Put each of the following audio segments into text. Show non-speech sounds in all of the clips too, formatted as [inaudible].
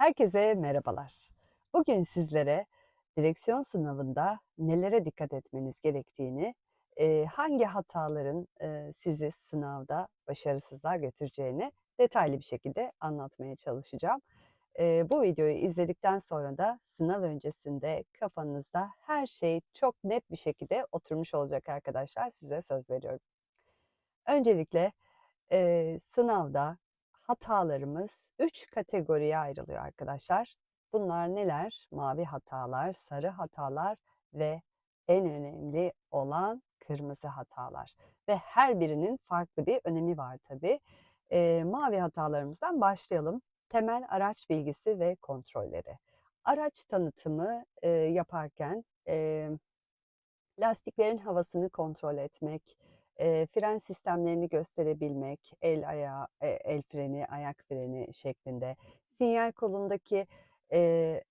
Herkese merhabalar. Bugün sizlere direksiyon sınavında nelere dikkat etmeniz gerektiğini, hangi hataların, sizi sınavda başarısızlığa götüreceğini detaylı bir şekilde anlatmaya çalışacağım. Bu videoyu izledikten sonra da sınav öncesinde kafanızda her şey çok net bir şekilde oturmuş olacak arkadaşlar, size söz veriyorum. Öncelikle, sınavda hatalarımız 3 kategoriye ayrılıyor arkadaşlar. Bunlar neler? Mavi hatalar, sarı hatalar ve en önemli olan kırmızı hatalar ve her birinin farklı bir önemi var tabii. Eee, mavi hatalarımızdan başlayalım. Temel araç bilgisi ve kontrolleri. Araç tanıtımı, eee, yaparken, emm, lastiklerin havasını kontrol etmek, eee, fren sistemlerini gösterebilmek, el ayağı, eee, el freni, ayak freni şeklinde, sinyal kolundaki, eee,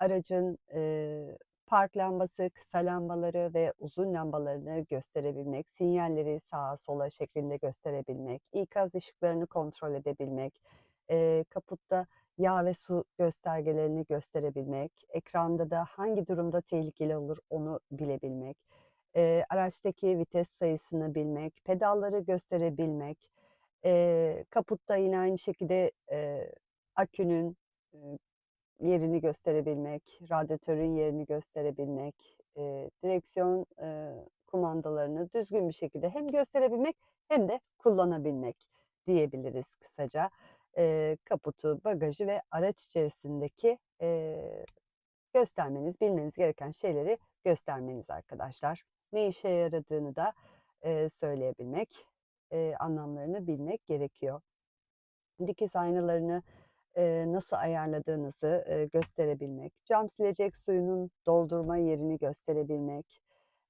aracın, eee, park lambası, kısa lambaları ve uzun lambalarını gösterebilmek, sinyalleri sağa sola şeklinde gösterebilmek, ikaz ışıklarını kontrol edebilmek, eee, kaputta yağ ve su göstergelerini gösterebilmek, ekranda da hangi durumda tehlikeli olur onu bilebilmek, eee, araçtaki vites sayısını bilmek, pedalları gösterebilmek, eee, kaputta yine aynı şekilde, eee, akünün, ııı, yerini gösterebilmek, radyatörün yerini gösterebilmek, eee, direksiyon, eee, kumandalarını düzgün bir şekilde hem gösterebilmek hem de kullanabilmek diyebiliriz kısaca. Eee, kaputu, bagajı ve araç içerisindeki, eee, göstermeniz, bilmeniz gereken şeyleri göstermeniz arkadaşlar. Ne işe yaradığını da, eee, söyleyebilmek, eee, anlamlarını bilmek gerekiyor. Dikiz aynalarını, eee, nasıl ayarladığınızı, eee, gösterebilmek, cam silecek suyunun doldurma yerini gösterebilmek,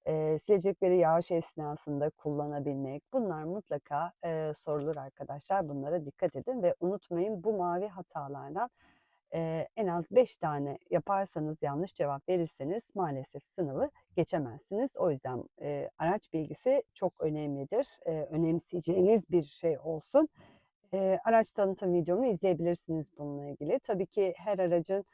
eee, silecekleri yağış esnasında kullanabilmek, bunlar mutlaka, eee, sorulur arkadaşlar. Bunlara dikkat edin ve unutmayın bu mavi hatalardan, eee, en az 5 tane yaparsanız, yanlış cevap verirseniz maalesef sınavı geçemezsiniz. O yüzden, eee, araç bilgisi çok önemlidir. Eee, önemseyeceğiniz bir şey olsun. Eee, araç tanıtım videomu izleyebilirsiniz bununla ilgili. Tabii ki her aracın,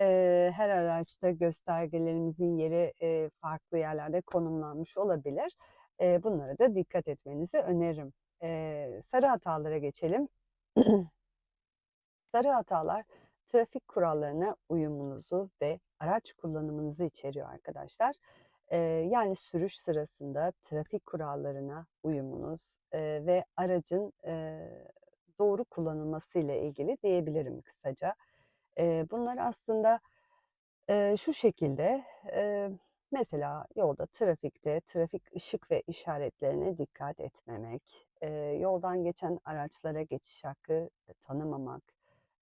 eee, her araçta göstergelerimizin yeri, eee, farklı yerlerde konumlanmış olabilir. Eee, bunlara da dikkat etmenizi öneririm. Eee, sarı hatalara geçelim. [clears throat] Sarı hatalar trafik kurallarına uyumunuzu ve araç kullanımınızı içeriyor arkadaşlar. Yani sürüş sırasında trafik kurallarına uyumunuz, ve aracın, doğru kullanılmasıyla ilgili diyebilirim kısaca. Bunlar aslında, şu şekilde, mesela yolda, trafikte trafik ışık ve işaretlerine dikkat etmemek, yoldan geçen araçlara geçiş hakkı tanımamak,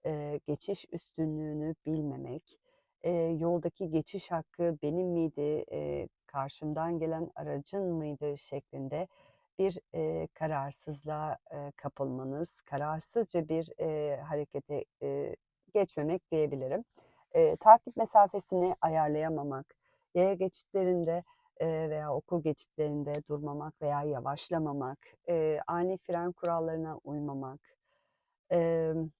eee, geçiş üstünlüğünü bilmemek, eee, yoldaki geçiş hakkı benim miydi, eee, karşımdan gelen aracın mıydı şeklinde bir, eee, kararsızlığa, eee, kapılmanız, kararsızca bir, eee, harekete, eee, geçmemek diyebilirim. Eee, takip mesafesini ayarlayamamak, yaya geçitlerinde, eee, veya okul geçitlerinde durmamak veya yavaşlamamak, eee, ani fren kurallarına uymamak, emm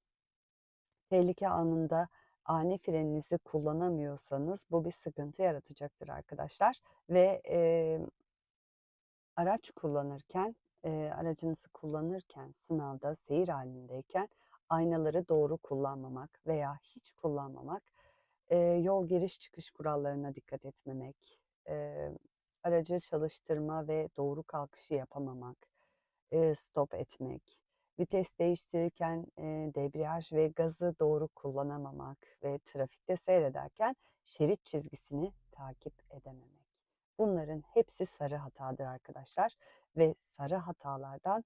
tehlike anında ani freninizi kullanamıyorsanız bu bir sıkıntı yaratacaktır arkadaşlar ve, emm araç kullanırken, eee, aracınızı kullanırken, sınavda seyir hâlindeyken aynaları doğru kullanmamak veya hiç kullanmamak, eee, yol giriş çıkış kurallarına dikkat etmemek, eee, aracı çalıştırma ve doğru kalkışı yapamamak, eee, stop etmek, vites değiştirirken, eee, debriyaj ve gazı doğru kullanamamak ve trafikte seyrederken şerit çizgisini takip edememek. Bunların hepsi sarı hatadır arkadaşlar ve sarı hatalardan,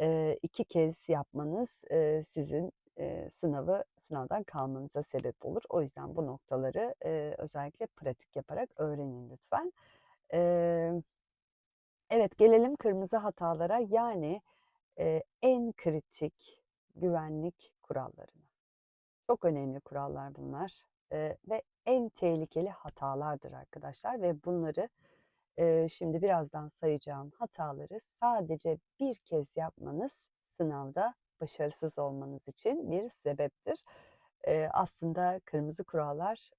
eee, 2 kez yapmanız, eee, sizin, eee, sınavı sınavdan kalmanıza sebep olur. O yüzden bu noktaları, eee, özellikle pratik yaparak öğrenin lütfen. Emm Evet, gelelim kırmızı hatalara, yani, en kritik güvenlik kurallarına. Çok önemli kurallar bunlar, ve en tehlikeli hatalardır arkadaşlar ve bunları, şimdi birazdan sayacağım hataları sadece 1 kez yapmanız sınavda başarısız olmanız için bir sebeptir. Aslında kırmızı kurallar,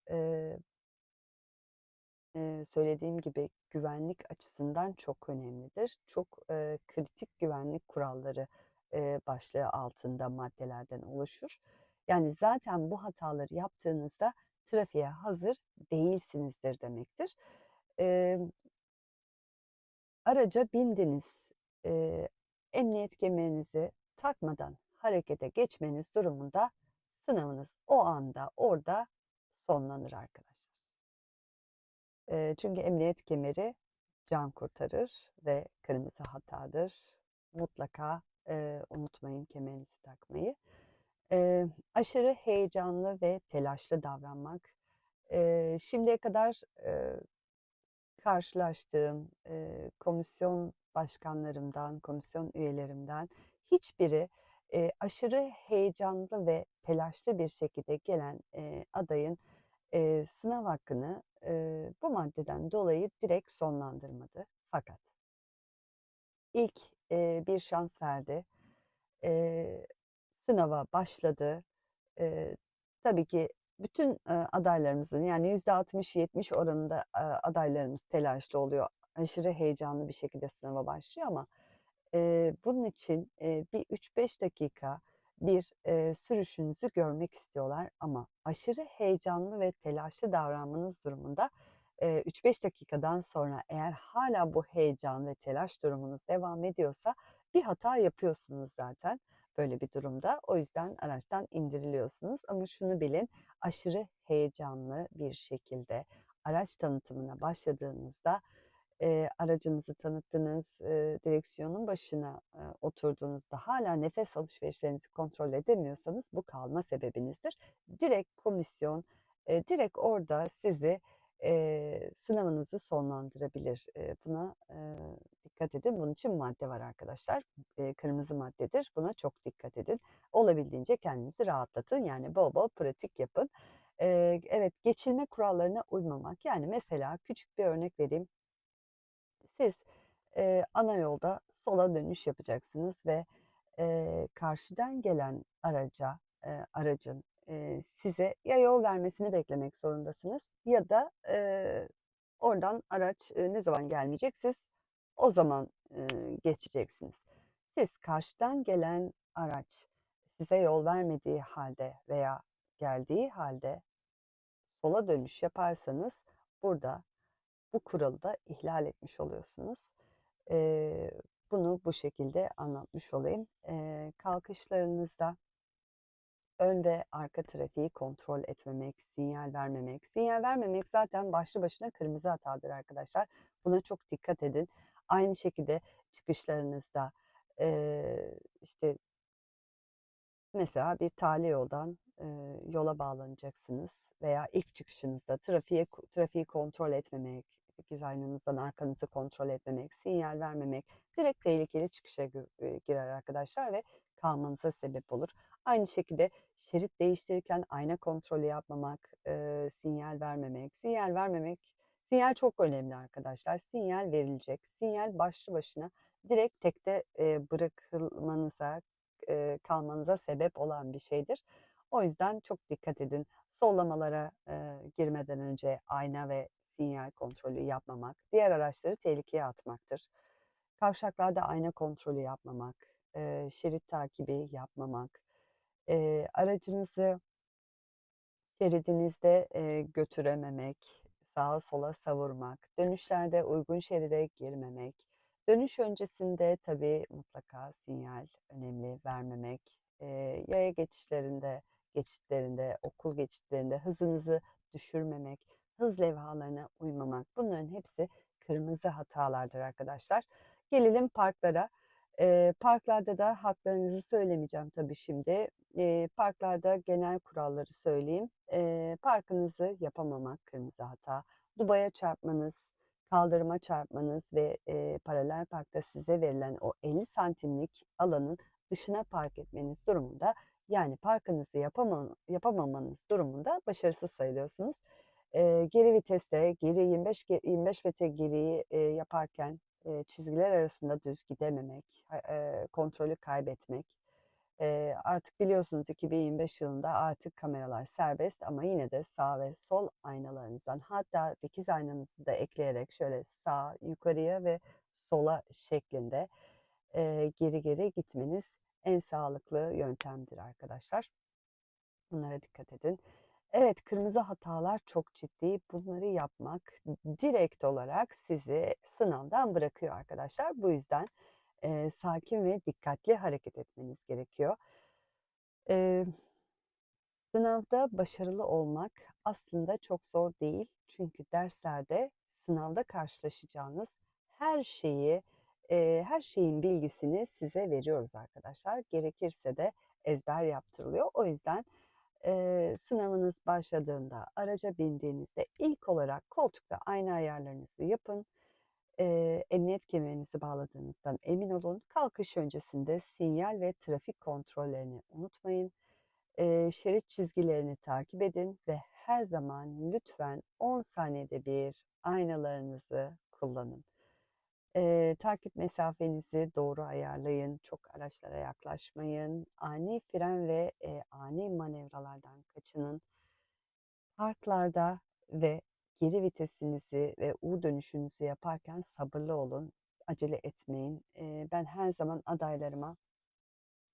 söylediğim gibi güvenlik açısından çok önemlidir. Çok, eee, kritik güvenlik kuralları, eee, başlığı altında maddelerden oluşur. Yani zaten bu hataları yaptığınızda trafiğe hazır değilsinizdir demektir. Emm Araca bindiniz, eee, emniyet kemerinizi takmadan harekete geçmeniz durumunda sınavınız o anda orada sonlanır arkadaşlar. Eee, çünkü emniyet kemeri can kurtarır ve kırmızı hatadır. Mutlaka, eee, unutmayın kemerinizi takmayı. Eee, aşırı heyecanlı ve telaşlı davranmak, eee, şimdiye kadar, eee, karşılaştığım, eee, komisyon başkanlarımdan, komisyon üyelerimden hiçbiri, eee, aşırı heyecanlı ve telaşlı bir şekilde gelen, eee, adayın, eee, sınav hakkını, eee, bu maddeden dolayı direkt sonlandırmadı. Fakat ilk, eee, bir şans verdi. Eee, sınava başladı. Eee, tabii ki bütün, eee, adaylarımızın yani %60-70 oranında, eee, adaylarımız telaşlı oluyor. Aşırı heyecanlı bir şekilde sınava başlıyor ama, eee, bunun için, eee, bir 3-5 dakika bir, eee, sürüşünüzü görmek istiyorlar ama aşırı heyecanlı ve telaşlı davranmanız durumunda, eee, 3-5 dakikadan sonra eğer hâlâ bu heyecan ve telaş durumunuz devam ediyorsa bir hata yapıyorsunuz zaten böyle bir durumda. O yüzden araçtan indiriliyorsunuz ama şunu bilin, aşırı heyecanlı bir şekilde araç tanıtımına başladığınızda, eee, aracınızı tanıttınız, eee, direksiyonun başına, eee, oturduğunuzda hâlâ nefes alışverişlerinizi kontrol edemiyorsanız bu kalma sebebinizdir. Direkt komisyon, eee, direkt orada sizi, eee, sınavınızı sonlandırabilir. Eee, buna, eee, dikkat edin. Bunun için madde var arkadaşlar. Eee, kırmızı maddedir. Buna çok dikkat edin. Olabildiğince kendinizi rahatlatın. Yani bol bol pratik yapın. Eee, evet, geçilme kurallarına uymamak. Yani mesela küçük bir örnek vereyim. Siz, eee, ana yolda sola dönüş yapacaksınız ve, eee, karşıdan gelen araca, eee, aracın, eee, size ya yol vermesini beklemek zorundasınız ya da, eee, oradan araç, eee, ne zaman gelmeyecek, siz o zaman, eee, geçeceksiniz. Siz karşıdan gelen araç size yol vermediği hâlde veya geldiği hâlde sola dönüş yaparsanız burada bu kuralı da ihlal etmiş oluyorsunuz. Eee, bunu bu şekilde anlatmış olayım. Eee, kalkışlarınızda ön ve arka trafiği kontrol etmemek, sinyal vermemek. Sinyal vermemek zaten başlı başına kırmızı hatadır arkadaşlar. Buna çok dikkat edin. Aynı şekilde çıkışlarınızda, eee, işte Mesela bir tali yoldan, eee, yola bağlanacaksınız veya ilk çıkışınızda trafiğe trafiği kontrol etmemek, dikiz aynanızdan arkanızı kontrol etmemek, sinyal vermemek direkt tehlikeli çıkışa eee, girer arkadaşlar ve kalmanıza sebep olur. Aynı şekilde şerit değiştirirken ayna kontrolü yapmamak, eee, sinyal vermemek. Sinyal vermemek, sinyal çok önemli arkadaşlar. Sinyal verilecek. Sinyal başlı başına direkt tekte, eee, bırakılmanıza, eee, kalmanıza sebep olan bir şeydir. O yüzden çok dikkat edin. Sollamalara, eee, girmeden önce ayna ve sinyal kontrolü yapmamak, diğer araçları tehlikeye atmaktır. Kavşaklarda ayna kontrolü yapmamak, eee, şerit takibi yapmamak, eee, aracınızı şeridinizde, eee, götürememek, sağa sola savurmak, dönüşlerde uygun şeride girmemek, dönüş öncesinde tabii mutlaka sinyal önemli vermemek, eee, yaya geçişlerinde, geçitlerinde, okul geçitlerinde hızınızı düşürmemek, hız levhalarına uymamak bunların hepsi kırmızı hatalardır arkadaşlar. Gelelim parklara. Eee, parklarda da haklarınızı söylemeyeceğim tabii şimdi. Eee, parklarda genel kuralları söyleyeyim. Eee, parkınızı yapamamak kırmızı hata. Dubaya çarpmanız, kaldırıma çarpmanız ve, eee, paralel parkta size verilen o 50 santimlik alanın dışına park etmeniz durumunda, yani parkınızı yapama yapamamanız durumunda başarısız sayılıyorsunuz. Eee, geri viteste, geri 25 ge 25 metre geriyi, eee, yaparken, eee, çizgiler arasında düz gidememek, eee, kontrolü kaybetmek, Eee, artık biliyorsunuz 2025 yılında artık kameralar serbest ama yine de sağ ve sol aynalarınızdan hatta dikiz aynanızı da ekleyerek şöyle sağ, yukarıya ve sola şeklinde, eee, geri geri gitmeniz en sağlıklı yöntemdir arkadaşlar. Bunlara dikkat edin. Evet, kırmızı hatalar çok ciddi. Bunları yapmak direkt olarak sizi sınavdan bırakıyor arkadaşlar. Bu yüzden, eee, sakin ve dikkatli hareket etmeniz gerekiyor. Eee, sınavda başarılı olmak aslında çok zor değil. Çünkü derslerde sınavda karşılaşacağınız her şeyi, eee, her şeyin bilgisini size veriyoruz arkadaşlar. Gerekirse de ezber yaptırılıyor. O yüzden, eee, sınavınız başladığında, araca bindiğinizde ilk olarak koltukta ayna ayarlarınızı yapın. Eee, emniyet kemerinizi bağladığınızdan emin olun. Kalkış öncesinde sinyal ve trafik kontrollerini unutmayın. Eee, şerit çizgilerini takip edin ve her zaman lütfen 10 saniyede bir aynalarınızı kullanın. Eee, takip mesafenizi doğru ayarlayın, çok araçlara yaklaşmayın, ani fren ve, eee, ani manevralardan kaçının. Parklarda ve geri vitesinizi ve U dönüşünüzü yaparken sabırlı olun, acele etmeyin. Eee, ben her zaman adaylarıma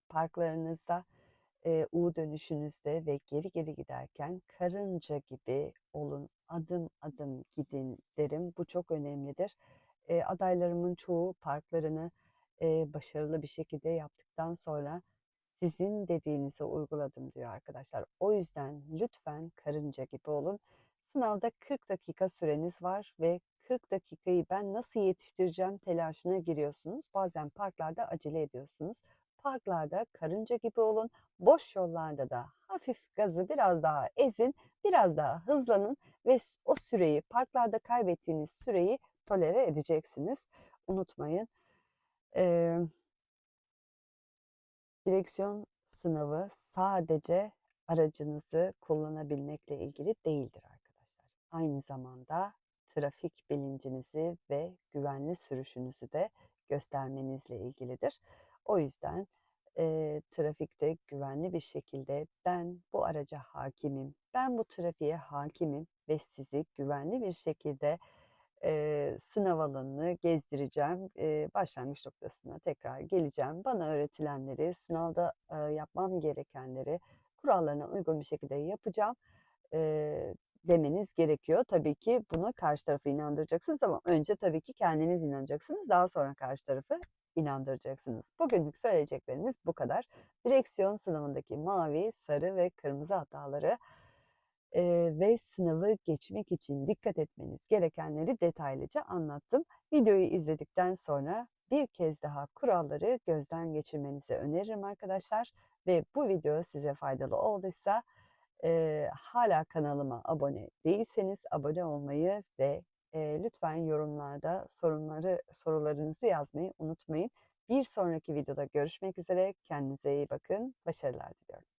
parklarınızda, eee, U dönüşünüzde ve geri geri giderken karınca gibi olun, adım adım gidin derim. Bu çok önemlidir. Eee, adaylarımın çoğu parklarını, eee, başarılı bir şekilde yaptıktan sonra sizin dediğinizi uyguladım diyor arkadaşlar. O yüzden lütfen karınca gibi olun. Sınavda 40 dakika süreniz var ve 40 dakikayı ben nasıl yetiştireceğim telaşına giriyorsunuz. Bazen parklarda acele ediyorsunuz. Parklarda karınca gibi olun. Boş yollarda da hafif gazı biraz daha ezin, biraz daha hızlanın ve o süreyi, parklarda kaybettiğiniz süreyi tolere edeceksiniz. Unutmayın. Eee direksiyon sınavı sadece aracınızı kullanabilmekle ilgili değildir arkadaşlar. Aynı zamanda trafik bilincinizi ve güvenli sürüşünüzü de göstermenizle ilgilidir. O yüzden, eee, trafikte güvenli bir şekilde ben bu araca hakimim, ben bu trafiğe hakimim ve sizi güvenli bir şekilde, eee, sınav alanını gezdireceğim. Eee, başlangıç noktasına tekrar geleceğim. Bana öğretilenleri, sınavda, eee, yapmam gerekenleri kurallarına uygun bir şekilde yapacağım, eee, demeniz gerekiyor. Tabii ki buna karşı tarafı inandıracaksınız ama önce tabii ki kendiniz inanacaksınız. Daha sonra karşı tarafı inandıracaksınız. Bugünlük söyleyeceklerimiz bu kadar. Direksiyon sınavındaki mavi, sarı ve kırmızı hataları, eee, ve sınavı geçmek için dikkat etmeniz gerekenleri detaylıca anlattım. Videoyu izledikten sonra bir kez daha kuralları gözden geçirmenizi öneririm arkadaşlar ve bu video size faydalı olduysa, eee, hâlâ kanalıma abone değilseniz abone olmayı ve, eee, lütfen yorumlarda sorunları sorularınızı yazmayı unutmayın. Bir sonraki videoda görüşmek üzere. Kendinize iyi bakın. Başarılar diliyorum.